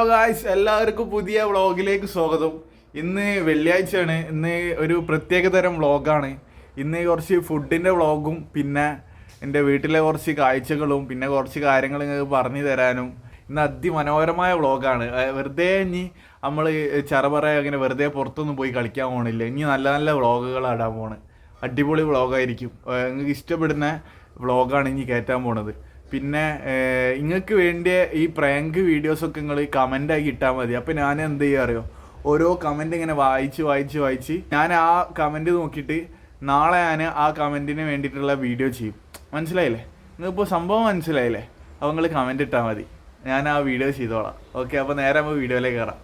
Guys എല്ലാവർക്കും പുതിയ വ്ളോഗിലേക്ക് സ്വാഗതം. ഇന്ന് വെള്ളിയാഴ്ചയാണ്. ഇന്ന് ഒരു പ്രത്യേക തരം വ്ളോഗാണ്. ഇന്ന് കുറച്ച് ഫുഡിന്റെ വ്ളോഗും പിന്നെ എന്റെ വീട്ടിലെ കുറച്ച് കാഴ്ചകളും പിന്നെ കുറച്ച് കാര്യങ്ങൾ നിങ്ങൾക്ക് പറഞ്ഞു തരാനും. ഇന്ന് അതിമനോഹരമായ വ്ളോഗാണ്. വെറുതെ ഇനി നമ്മൾ ചറപറ അങ്ങനെ വെറുതെ പുറത്തൊന്നും പോയി കളിക്കാൻ പോകണില്ല ഇനി നല്ല നല്ല വ്ളോഗുകൾ ഇടാൻ പോണ്. അടിപൊളി വ്ളോഗായിരിക്കും. നിങ്ങൾക്ക് ഇഷ്ടപ്പെടുന്ന വ്ളോഗാണ് ഇനി കയറ്റാൻ പോണത്. പിന്നെ നിങ്ങൾക്ക് വേണ്ടിയ ഈ പ്രാങ്ക് വീഡിയോസൊക്കെ നിങ്ങൾ കമന്റായി ഇട്ടാൽ മതി. അപ്പോൾ ഞാൻ എന്ത് ചെയ്യുക അറിയോ? ഓരോ കമന്റ് ഇങ്ങനെ വായിച്ച് വായിച്ച് വായിച്ച് ഞാൻ ആ കമന്റ് നോക്കിയിട്ട് നാളെ ഞാൻ ആ കമന്റിന് വേണ്ടിയിട്ടുള്ള വീഡിയോ ചെയ്യും. മനസ്സിലായില്ലേ? നിങ്ങളിപ്പോൾ സംഭവം മനസ്സിലായില്ലേ? അപ്പോൾ നിങ്ങൾ കമന്റ് ഇട്ടാൽ മതി. ഞാൻ ആ വീഡിയോ ചെയ്തോളാം. ഓക്കെ അപ്പോൾ നേരെ നമ്മൾ വീഡിയോയിലേക്ക് കയറാം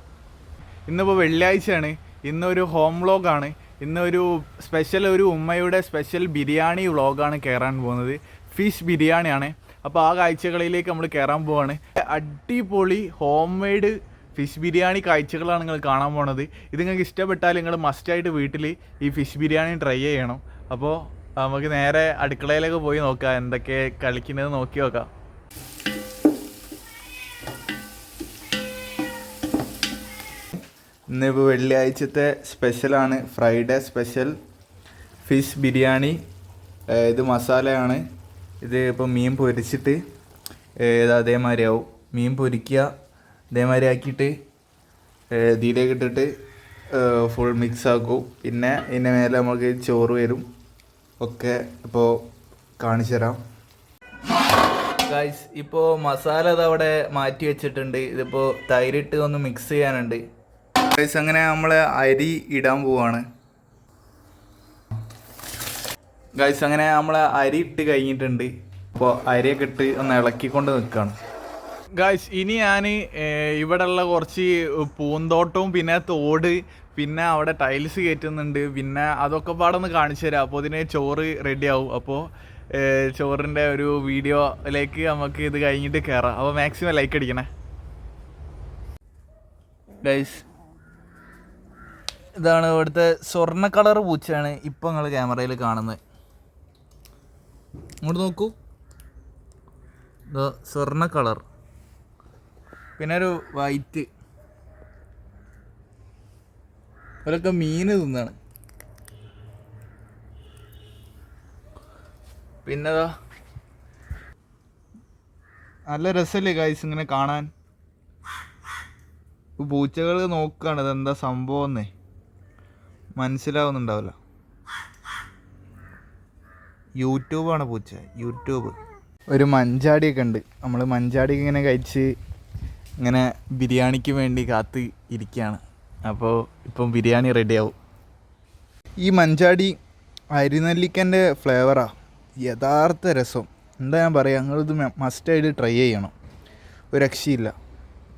ഇന്നിപ്പോൾ വെള്ളിയാഴ്ചയാണ്. ഇന്നൊരു ഹോം വ്ളോഗാണ് ഇന്നൊരു സ്പെഷ്യൽ ഒരു ഉമ്മയുടെ സ്പെഷ്യൽ ബിരിയാണി വ്ളോഗാണ് കയറാൻ പോകുന്നത്. ഫിഷ് ബിരിയാണിയാണ്. അപ്പോൾ ആ കാഴ്ചകളിലേക്ക് നമ്മൾ കയറാൻ പോവാണ്. അടിപൊളി ഹോം മെയ്ഡ് ഫിഷ് ബിരിയാണി കാഴ്ചകളാണ് നിങ്ങൾ കാണാൻ പോണത്. ഇത് നിങ്ങൾക്ക് ഇഷ്ടപ്പെട്ടാൽ നിങ്ങൾ മസ്റ്റായിട്ട് വീട്ടിൽ ഈ ഫിഷ് ബിരിയാണി ട്രൈ ചെയ്യണം. അപ്പോൾ നമുക്ക് നേരെ അടുക്കളയിലേക്ക് പോയി നോക്കാം. എന്തൊക്കെ കളിക്കുന്നത് നോക്കി നോക്കാം. ഇന്നിപ്പോൾ വെള്ളിയാഴ്ചത്തെ സ്പെഷ്യലാണ് ഫ്രൈഡേ സ്പെഷ്യൽ ഫിഷ് ബിരിയാണി ഇത് മസാലയാണ്. ഇത് ഇപ്പോൾ മീൻ പൊരിച്ചിട്ട് അതേമാതിരി ആവും. മീൻ പൊരിക്കുക അതേമാതിരി ആക്കിയിട്ട് ദീലേക്ക് ഇട്ടിട്ട് ഫുൾ മിക്സ് ആക്കും. പിന്നെ ഇതിന്റെ മേലെ നമുക്ക് ചോറ് വരും. ഒക്കെ ഇപ്പോൾ കാണിച്ചു തരാം. ഗൈസ് ഇപ്പോൾ മസാല ഇത് അവിടെ മാറ്റി വെച്ചിട്ടുണ്ട്. ഇതിപ്പോൾ തൈരിട്ട് ഒന്ന് മിക്സ് ചെയ്യാനുണ്ട്. ഗൈസ് അങ്ങനെ നമ്മൾ അരി ഇടാൻ പോവാണ്. ഗൈസ് അങ്ങനെ നമ്മൾ അരി ഇട്ട് കഴിഞ്ഞിട്ടുണ്ട്. അപ്പോൾ അരിയൊക്കെ ഇട്ട് ഒന്ന് ഇളക്കിക്കൊണ്ട് നിൽക്കുകയാണ് ഗൈസ് ഇനി ഞാൻ ഇവിടെയുള്ള കുറച്ച് പൂന്തോട്ടവും പിന്നെ തോട് പിന്നെ അവിടെ ടൈൽസ് കയറ്റുന്നുണ്ട്. പിന്നെ അതൊക്കെ പാടൊന്ന് കാണിച്ചു തരാം. അപ്പോൾ ഇതിന് ചോറ് റെഡി ആവും. അപ്പോൾ ചോറിന്റെ ഒരു വീഡിയോയിലേക്ക് നമുക്ക് ഇത് കഴിഞ്ഞിട്ട് കയറാം അപ്പോൾ മാക്സിമം ലൈക്ക് അടിക്കണേ. ഗൈസ് ഇതാണ് ഇവിടുത്തെ സ്വർണ കളർ പൂച്ചയാണ് ഇപ്പോൾ നിങ്ങൾ ക്യാമറയിൽ കാണുന്നത്. ഇങ്ങോട്ട് നോക്കൂ. സ്വർണ കളർ. പിന്നെ ഒരു വൈറ്റ്. അവരൊക്കെ മീൻ തിന്നാണ്. പിന്നെതാ നല്ല രസമല്ലേ ഗൈസ് ഇങ്ങനെ കാണാൻ? പൂച്ചകൾ നോക്കുകയാണ് ഇതെന്താ സംഭവം എന്നേ. മനസ്സിലാവുന്നുണ്ടാവില്ല. യൂട്യൂബാണ് പൂച്ച. യൂട്യൂബ്. ഒരു മഞ്ചാടിയൊക്കെ ഉണ്ട്. നമ്മൾ മഞ്ചാടി ഇങ്ങനെ കഴിച്ച് ഇങ്ങനെ ബിരിയാണിക്ക് വേണ്ടി കാത്ത് ഇരിക്കുകയാണ് അപ്പോൾ ഇപ്പം ബിരിയാണി റെഡിയാവും. ഈ മഞ്ചാടി അരിനെല്ലിക്കന്റെ ഫ്ലേവറാണ് യഥാർത്ഥ രസം. എന്താ ഞാൻ പറയുക നിങ്ങളിത് മസ്റ്റായിട്ട് ട്രൈ ചെയ്യണം. ഒരു രക്ഷയില്ല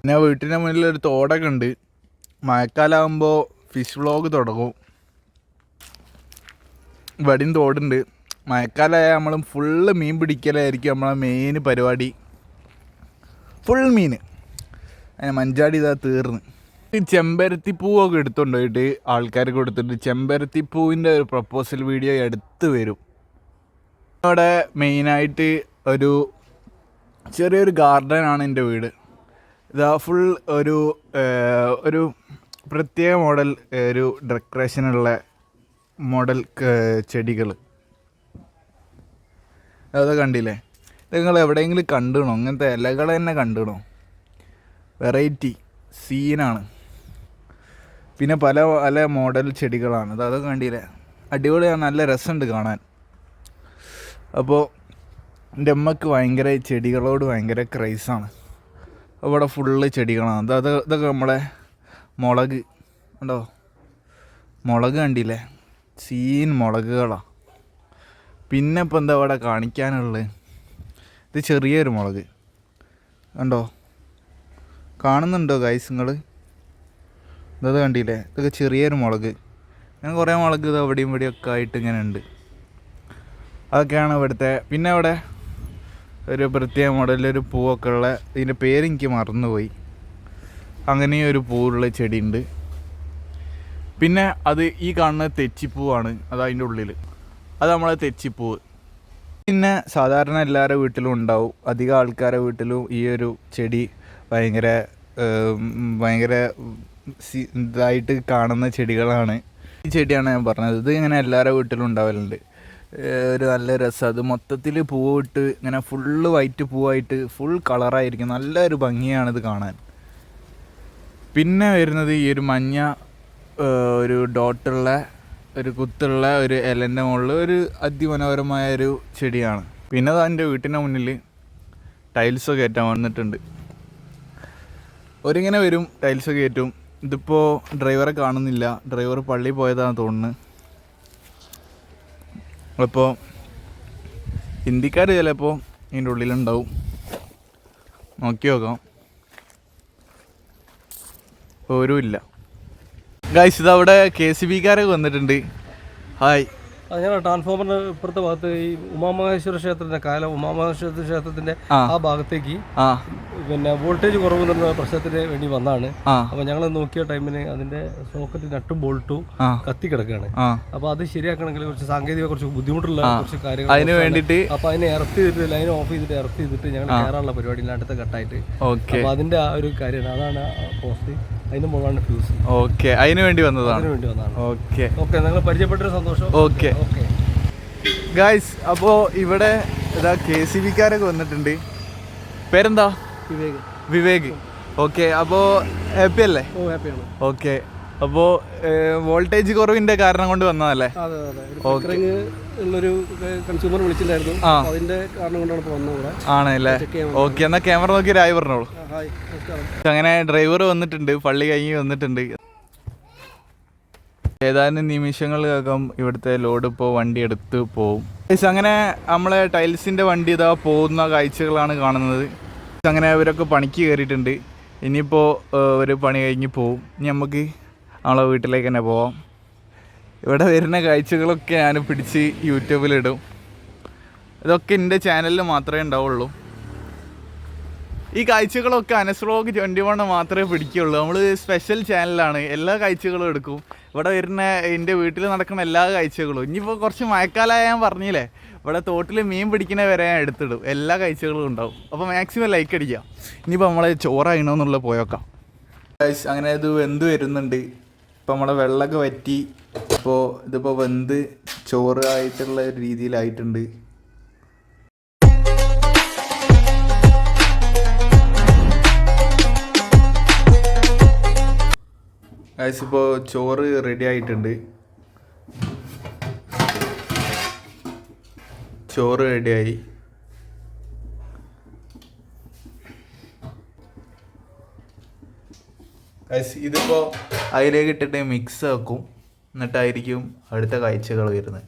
പിന്നെ വീട്ടിന്റെ മുന്നിൽ ഒരു തോടൊക്കെ ഉണ്ട്. മഴക്കാലമാകുമ്പോൾ ഫിഷ് വ്ളോഗ് തുടങ്ങും. ഇവിടെയും തോടുണ്ട്. മഴക്കാലമായ നമ്മൾ ഫുള്ള് മീൻ പിടിക്കലായിരിക്കും നമ്മളെ മെയിൻ പരിപാടി. ഫുൾ മീൻ. അതിന് മഞ്ചാടി ഇതാ തീർന്ന്. ഈ ചെമ്പരത്തി പൂവൊക്കെ എടുത്തുകൊണ്ട് പോയിട്ട് ആൾക്കാർക്ക് കൊടുത്തിട്ട് ചെമ്പരത്തി പൂവിന്റെ ഒരു പ്രപ്പോസൽ വീഡിയോ എടുത്ത് വരും. അവിടെ മെയിനായിട്ട് ഒരു ചെറിയൊരു ഗാർഡനാണ് എന്റെ വീട്. ഇതാ ഫുൾ ഒരു ഒരു പ്രത്യേക മോഡൽ ഒരു ഡെക്കറേഷനുള്ള മോഡൽ ചെടികൾ അതൊക്കെ കണ്ടില്ലേ? നിങ്ങൾ എവിടെയെങ്കിലും കണ്ടുകണോ അങ്ങനത്തെ ഇലകൾ തന്നെ കണ്ടുകണോ വെറൈറ്റി സീനാണ് പിന്നെ പല പല മോഡൽ ചെടികളാണ്. അത് അതൊക്കെ കണ്ടില്ലേ? അടിപൊളിയാണ് നല്ല രസമുണ്ട് കാണാൻ. അപ്പോൾ എന്റെ അമ്മയ്ക്ക് ഭയങ്കര ചെടികളോട് ഭയങ്കര ക്രൈസാണ് അവിടെ ഫുള്ള് ചെടികളാണ്. അത് അത് ഇതൊക്കെ നമ്മളെ മുളക് ഉണ്ടോ മുളക് കണ്ടില്ലേ? സീൻ മുളകുകളാണ് പിന്നെ ഇപ്പം എന്താ അവിടെ കാണിക്കാനുള്ളത്? ഇത് ചെറിയൊരു മുളക്. കണ്ടോ? കാണുന്നുണ്ടോ ഗൈസ് നിങ്ങൾ ഇതത് കണ്ടില്ലേ? ഇതൊക്കെ ചെറിയൊരു മുളക്. ഞാൻ കുറേ മുളക് ഇത് അവിടെയും ഇവിടെയും ഒക്കെ ആയിട്ട് ഇങ്ങനെ ഉണ്ട്. അതൊക്കെയാണ് ഇവിടുത്തെ പിന്നെ അവിടെ ഒരു പ്രത്യേക മോഡലൊരു പൂവൊക്കെ ഉള്ള ഇതിന്റെ പേര് എനിക്ക് മറന്നുപോയി. അങ്ങനെയും ഒരു പൂവുള്ള ചെടിയുണ്ട്. പിന്നെ അത് ഈ കാണുന്ന തെച്ചിപ്പൂവാണ് അത് അതിന്റെ ഉള്ളിൽ അത് നമ്മളെ തെച്ചിപ്പൂവ് പിന്നെ സാധാരണ എല്ലാവരുടെ വീട്ടിലും ഉണ്ടാവും. അധികം ആൾക്കാരുടെ വീട്ടിലും ഈ ഒരു ചെടി ഭയങ്കര ഭയങ്കര ഇതായിട്ട് കാണുന്ന ചെടികളാണ്. ഈ ചെടിയാണ് ഞാൻ പറഞ്ഞത്. ഇത് ഇങ്ങനെ എല്ലാവരുടെ വീട്ടിലും ഉണ്ടാവലുണ്ട്. ഒരു നല്ല രസം. അത് മൊത്തത്തിൽ പൂവിട്ട് ഇങ്ങനെ ഫുള്ള് വൈറ്റ് പൂവായിട്ട് ഫുൾ കളറായിരിക്കും. നല്ലൊരു ഭംഗിയാണിത് കാണാൻ. പിന്നെ വരുന്നത് ഈ ഒരു മഞ്ഞ ഒരു ഡോട്ടുള്ള ഒരു കുത്തുള്ള ഒരു ഇലന്റെ മുകളിൽ ഒരു അതിമനോഹരമായ ഒരു ചെടിയാണ്. പിന്നെ അത് എന്റെ വീട്ടിന്റെ മുന്നിൽ ടൈൽസ് കയറ്റാൻ വന്നിട്ടുണ്ട്. ഒരിങ്ങനെ വരും ടൈൽസ് കയറ്റും. ഇതിപ്പോൾ ഡ്രൈവറെ കാണുന്നില്ല. ഡ്രൈവർ പള്ളി പോയതാണ് തോന്നുന്നത് അപ്പോൾ ഹിന്ദിക്കാർ ചിലപ്പോൾ ഇതിന്റെ ഉള്ളിലുണ്ടാവും. നോക്കി നോക്കാം. ഓരുമില്ല ഗൈസ് ഇതവിടെ കെ സി ബിക്കാരൊക്കെ വന്നിട്ടുണ്ട്. ഹായ് അങ്ങനെ ട്രാൻസ്ഫോമറിന്റെ ഇപ്പുറത്തെ ഭാഗത്ത് ഈ ഉമാമഹേശ്വര ക്ഷേത്രത്തിന്റെ കാല ഉമാമഹേശ്വര ക്ഷേത്രത്തിന്റെ ആ. ഭാഗത്തേക്ക് പിന്നെ വോൾട്ടേജ് കുറവ് എന്നുള്ള പ്രശ്നത്തിന് വേണ്ടി വന്നാണ്. അപ്പൊ ഞങ്ങൾ നോക്കിയ ടൈമിന് അതിന്റെ സോക്കറ്റ് നട്ടും ബോൾട്ടും കത്തി കിടക്കുകയാണ് അപ്പൊ അത് ശരിയാക്കണമെങ്കിൽ കുറച്ച് സാങ്കേതിക കുറച്ച് ബുദ്ധിമുട്ടുള്ള കുറച്ച് കാര്യങ്ങൾ അതിന് വേണ്ടിയിട്ട് അപ്പൊ അതിനെ എർത്ത് ചെയ്തിട്ട് ലൈൻ ഓഫ് ചെയ്തിട്ട് എർത്ത് ചെയ്തിട്ട് ഞങ്ങൾ കയറാനുള്ള പരിപാടിയിൽ അടുത്ത കട്ടായിട്ട് അപ്പൊ അതിന്റെ ആ ഒരു കാര്യമാണ്. അതാണ് പോസ്റ്റ് അതിന്റെ മുകളാണ് ഫ്യൂസ് ഓക്കെ അതിന് വേണ്ടി വന്നതാണ്. അതിന് വേണ്ടി വന്നതാണ്. ഓക്കെ ഓക്കെ നിങ്ങൾ പരിചയപ്പെട്ടൊരു സന്തോഷം. ഓക്കെ ഓക്കെ ഗായ്സ് അപ്പോൾ ഇവിടെ ഇതാ കെ സി ബിക്കാരൊക്കെ വന്നിട്ടുണ്ട്. പേരെന്താ? വിവേക്. വിവേക്. ഓക്കെ അപ്പോൾ ഹാപ്പി അല്ലേ? ഓ ഹാപ്പിയാണ് ഓക്കെ അപ്പോൾ വോൾട്ടേജ് കുറവിന്റെ കാരണം കൊണ്ട് വന്നതല്ലേ? ഉള്ളൊരു കൺസ്യൂമർ വിളിച്ചിട്ടുണ്ടായിരുന്നു. അതിന്റെ കാരണം കൊണ്ടാണ് വന്നത് ആണല്ലേ? ഓക്കെ എന്നാ ക്യാമറ നോക്കി രായി പറഞ്ഞോളൂ. അങ്ങനെ ഡ്രൈവർ വന്നിട്ടുണ്ട് പള്ളി കഴിഞ്ഞ് വന്നിട്ടുണ്ട്. ഏതാനും നിമിഷങ്ങൾക്കകം ഇവിടുത്തെ ലോഡ് ഇപ്പോൾ വണ്ടി എടുത്ത് പോവും. അങ്ങനെ നമ്മളെ ടൈൽസിന്റെ വണ്ടി ഇതാ പോകുന്ന കാഴ്ചകളാണ് കാണുന്നത്. അങ്ങനെ അവരൊക്കെ പണിക്ക് കയറിയിട്ടുണ്ട്. ഇനിയിപ്പോൾ ഒരു പണി കഴിഞ്ഞ് പോവും. ഇനി നമുക്ക് നമ്മളെ വീട്ടിലേക്ക് തന്നെ പോവാം. ഇവിടെ വരുന്ന കാഴ്ചകളൊക്കെ ഞാൻ പിടിച്ച് യൂട്യൂബിലിടും ഇതൊക്കെ എന്റെ ചാനലിൽ മാത്രമേ ഉണ്ടാവുള്ളൂ. ഈ കാഴ്ചകളൊക്കെ അനസ്ലോഗ് ട്വന്റി വൺ മാത്രമേ പിടിക്കുള്ളൂ. നമ്മൾ സ്പെഷ്യൽ ചാനലാണ് എല്ലാ കാഴ്ചകളും എടുക്കും. ഇവിടെ വരുന്ന എന്റെ വീട്ടിൽ നടക്കുന്ന എല്ലാ കാഴ്ചകളും. ഇനിയിപ്പോൾ കുറച്ച് മഴക്കാലമായ ഞാൻ പറഞ്ഞില്ലേ? ഇവിടെ തോട്ടിൽ മീൻ പിടിക്കുന്ന വരെ ഞാൻ എടുത്തിടും. എല്ലാ കാഴ്ചകളും ഉണ്ടാവും. അപ്പോൾ മാക്സിമം ലൈക്ക് അടിക്കാം ഇനിയിപ്പോൾ നമ്മളെ ചോറായിണോന്നുള്ള പോയോക്കാം. Guys, അങ്ങനെ ഇത് വെന്ത് വരുന്നുണ്ട്. ഇപ്പം നമ്മളെ വെള്ളമൊക്കെ വറ്റി ഇപ്പോൾ ഇതിപ്പോൾ വെന്ത് ചോറ് ആയിട്ടുള്ള ഒരു രീതിയിലായിട്ടുണ്ട്. ഗൈസ് ഇപ്പോൾ ചോറ് റെഡി ആയിട്ടുണ്ട്. ചോറ് റെഡിയായി ഇതിപ്പോൾ അതിലേക്ക് ഇട്ടിട്ട് മിക്സ് ആക്കും. എന്നിട്ടായിരിക്കും അടുത്ത കാഴ്ചകൾ വരുന്നത്.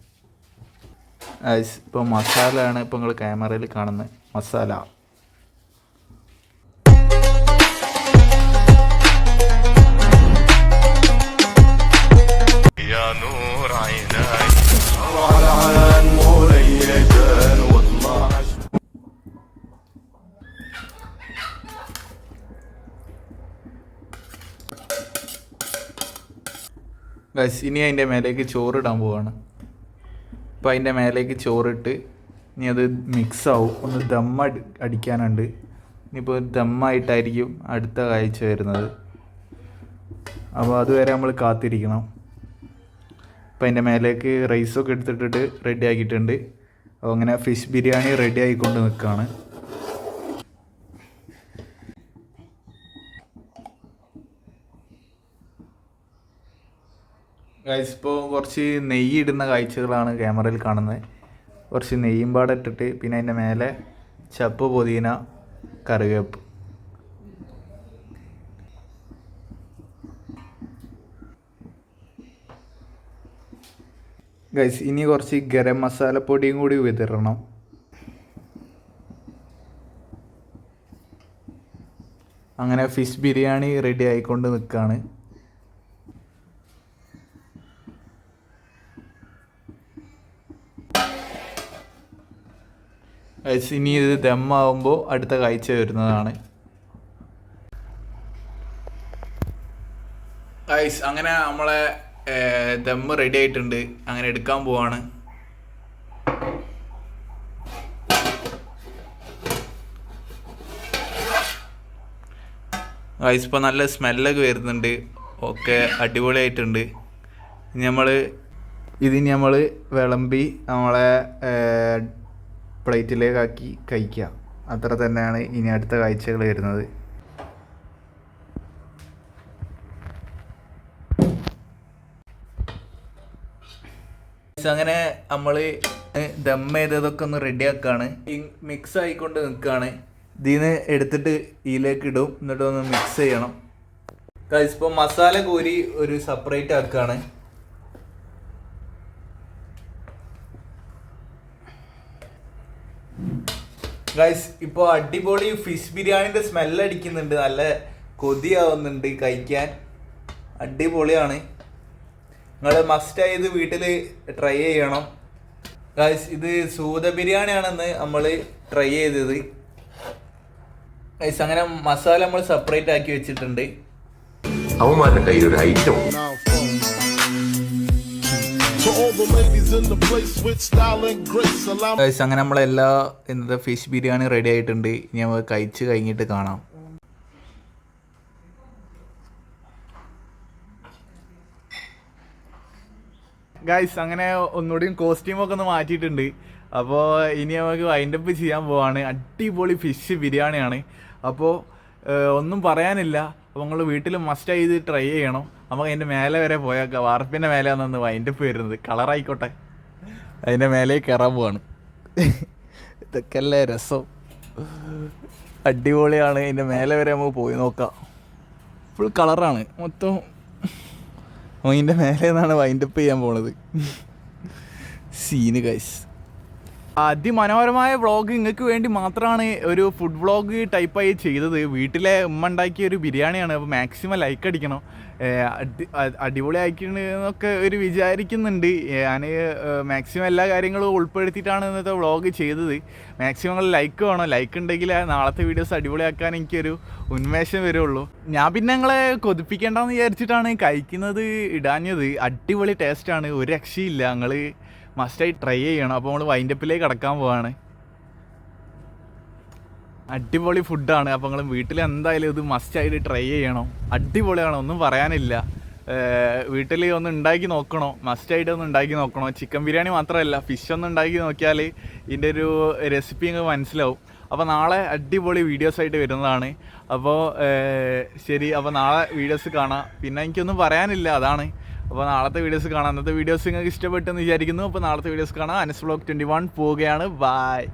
ഇപ്പോൾ മസാല ആണ് ഇപ്പോൾ നിങ്ങൾ ക്യാമറയിൽ കാണുന്നത്. മസാല. ഗൈസ് ഇനി അതിന്റെ മേലേക്ക് ചോറിടാൻ പോവാണ്. അപ്പോൾ അതിന്റെ മേലേക്ക് ചോറിട്ട് ഇനി അത് മിക്സ് ആവും. ഒന്ന് ദം അടി അടിക്കാനുണ്ട്. ഇനിയിപ്പോൾ ദമ്മായിട്ടായിരിക്കും അടുത്ത കാഴ്ച വരുന്നത്. അപ്പോൾ അതുവരെ നമ്മൾ കാത്തിരിക്കണം. അപ്പോൾ അതിന്റെ മേലേക്ക് റൈസൊക്കെ എടുത്തിട്ടിട്ട് റെഡി ആക്കിയിട്ടുണ്ട്. അപ്പോൾ അങ്ങനെ ഫിഷ് ബിരിയാണി റെഡി ആയിക്കൊണ്ട് നിൽക്കുകയാണ് ഗൈസ് ഇപ്പോൾ കുറച്ച് നെയ്യ് ഇടുന്ന കാഴ്ചകളാണ് ക്യാമറയിൽ കാണുന്നത്. കുറച്ച് നെയ്യും പാടെ ഇട്ടിട്ട് പിന്നെ അതിന്റെ മേലെ ചപ്പ് പൊതിന കറിവേപ്പ്. ഗൈസ് ഇനി കുറച്ച് ഗരം മസാലപ്പൊടിയും കൂടി വിതരണം അങ്ങനെ ഫിഷ് ബിരിയാണി റെഡി ആയിക്കൊണ്ട് നിൽക്കുകയാണ് ഇനി ഇത് ദമ്മാവുമ്പോൾ അടുത്ത കാഴ്ച വരുന്നതാണ്. ഗൈസ് അങ്ങനെ നമ്മളെ ദമ്മ് റെഡി ആയിട്ടുണ്ട്. അങ്ങനെ എടുക്കാൻ പോവാണ്. ഗൈസ് ഇപ്പോൾ നല്ല സ്മെല്ലൊക്കെ വരുന്നുണ്ട്. ഒക്കെ അടിപൊളിയായിട്ടുണ്ട്. നമ്മൾ ഇതിന് നമ്മൾ വിളമ്പി നമ്മളെ പ്ലേറ്റിലേക്കാക്കി കഴിക്കുക. അത്ര തന്നെയാണ് ഇനി അടുത്ത കാഴ്ചകൾ വരുന്നത്. അങ്ങനെ നമ്മൾ ദം ചെയ്തതൊക്കെ ഒന്ന് റെഡി ആക്കാണ്. മിക്സ് ആയിക്കൊണ്ട് നിൽക്കുകയാണ്. ഇതിന്ന് എടുത്തിട്ട് ഇതിലേക്ക് ഇടും. എന്നിട്ട് ഒന്ന് മിക്സ് ചെയ്യണം. ഇപ്പോൾ മസാല കോരി ഒരു സെപ്പറേറ്റ് ആക്കുകയാണ്. ഗൈസ് ഇപ്പോൾ അടിപൊളി ഫിഷ് ബിരിയാണിന്റെ സ്മെല്ല് അടിക്കുന്നുണ്ട്. നല്ല കൊതിയാവുന്നുണ്ട് കഴിക്കാൻ. അടിപൊളിയാണ്. നിങ്ങൾ മസ്റ്റായി ഇത് വീട്ടിൽ ട്രൈ ചെയ്യണം. ഗൈസ് ഇത് സൂത ബിരിയാണിയാണെന്ന് നമ്മൾ ട്രൈ ചെയ്തത്. ഗൈസ് അങ്ങനെ മസാല നമ്മൾ സെപ്പറേറ്റ് ആക്കി വെച്ചിട്ടുണ്ട്. അവന്മാരുടെ കയ്യിൽ ഒരു ഐറ്റം അങ്ങനെ നമ്മളെല്ലാ ഇന്നത്തെ ഫിഷ് ബിരിയാണി റെഡി ആയിട്ടുണ്ട്. ഇനി നമ്മൾ കഴിച്ച് കഴിഞ്ഞിട്ട് കാണാം. ഗൈസ് അങ്ങനെ ഒന്നുകൂടിയും കോസ്റ്റ്യൂമൊക്കെ ഒന്ന് മാറ്റിയിട്ടുണ്ട്. അപ്പോൾ ഇനി നമുക്ക് വൈൻഡപ്പ് ചെയ്യാൻ പോവാണ്. അടിപൊളി ഫിഷ് ബിരിയാണിയാണ്. അപ്പോൾ ഒന്നും പറയാനില്ല. അപ്പോൾ നിങ്ങൾ വീട്ടിൽ മസ്റ്റ് ഇത് ട്രൈ ചെയ്യണം. നമുക്ക് അതിന്റെ മേലെ വരെ പോയാൽ വാർപ്പിന്റെ വൈൻഡ് വൈൻഡപ്പ് വരുന്നത്. കളറായിക്കോട്ടെ അതിന്റെ മേലെ കയറാൻ പോവാണ്. ഇതൊക്കെ അല്ലേ രസം. അടിപൊളിയാണ്. അതിന്റെ മേലെ വരെ നമുക്ക് പോയി നോക്കാം. ഫുൾ കളറാണ് മൊത്തം അതിന്റെ മേലെ നിന്നാണ് വൈൻഡപ്പ് ചെയ്യാൻ പോണത്. സീന് ഗൈസ് അതിമനോഹരമായ വ്ളോഗ് നിങ്ങൾക്ക് വേണ്ടി മാത്രമാണ് ഒരു ഫുഡ് വ്ളോഗ് ടൈപ്പായി ചെയ്തത്. വീട്ടിലെ ഉമ്മ ഉണ്ടാക്കിയ ഒരു ബിരിയാണിയാണ്. അപ്പോൾ മാക്സിമം ലൈക്ക് അടിക്കണം. അടിപൊളി ആക്കിയെന്നൊക്കെ ഒരു വിചാരിക്കുന്നുണ്ട്. ഞാൻ മാക്സിമം എല്ലാ കാര്യങ്ങളും ഉൾപ്പെടുത്തിയിട്ടാണ് ഇന്നത്തെ വ്ളോഗ് ചെയ്തത്. മാക്സിമം ലൈക്ക് വേണം. ലൈക്ക് ഉണ്ടെങ്കിൽ നാളത്തെ വീഡിയോസ് അടിപൊളിയാക്കാൻ എനിക്കൊരു ഉന്മേഷം വരുള്ളൂ. ഞാൻ പിന്നെ ഞങ്ങളെ കൊതിപ്പിക്കേണ്ടെന്ന് വിചാരിച്ചിട്ടാണ് കഴിക്കുന്നത് ഇടാഞ്ഞത്. അടിപൊളി ടേസ്റ്റാണ് ഒരു രക്ഷയില്ല. ഞങ്ങൾ മസ്റ്റായി ട്രൈ ചെയ്യണം. അപ്പോൾ നമ്മൾ വൈൻഡപ്പിലേക്ക് കടക്കാൻ പോവാണ്. അടിപൊളി ഫുഡാണ് അപ്പോൾ നിങ്ങൾ വീട്ടിൽ എന്തായാലും ഇത് മസ്റ്റായിട്ട് ട്രൈ ചെയ്യണം. അടിപൊളിയാണ്. ഒന്നും പറയാനില്ല. വീട്ടിൽ ഒന്ന് ഉണ്ടാക്കി നോക്കണോ? മസ്റ്റായിട്ട് ഒന്ന് ഉണ്ടാക്കി നോക്കണോ? ചിക്കൻ ബിരിയാണി മാത്രമല്ല ഫിഷ് ഒന്ന് ഉണ്ടാക്കി നോക്കിയാൽ ഇതിന്റെ ഒരു റെസിപ്പി നിങ്ങൾക്ക് മനസ്സിലാവും. അപ്പോൾ നാളെ അടിപൊളി വീഡിയോസ് ആയിട്ട് വരുന്നതാണ്. അപ്പോൾ ശരി. അപ്പോൾ നാളെ വീഡിയോസ് കാണാം. പിന്നെ എനിക്കൊന്നും പറയാനില്ല. അതാണ്. അപ്പോൾ നാളത്തെ വീഡിയോസ് കാണാം. അന്നത്തെ വീഡിയോസ് നിങ്ങൾക്ക് ഇഷ്ടപ്പെട്ടെന്ന് വിചാരിക്കുന്നു. അപ്പോൾ നാളത്തെ വീഡിയോസ് കാണാം. അനസ് ബ്ലോഗ് ട്വന്റി വൺ പോവുകയാണ്. ബായ്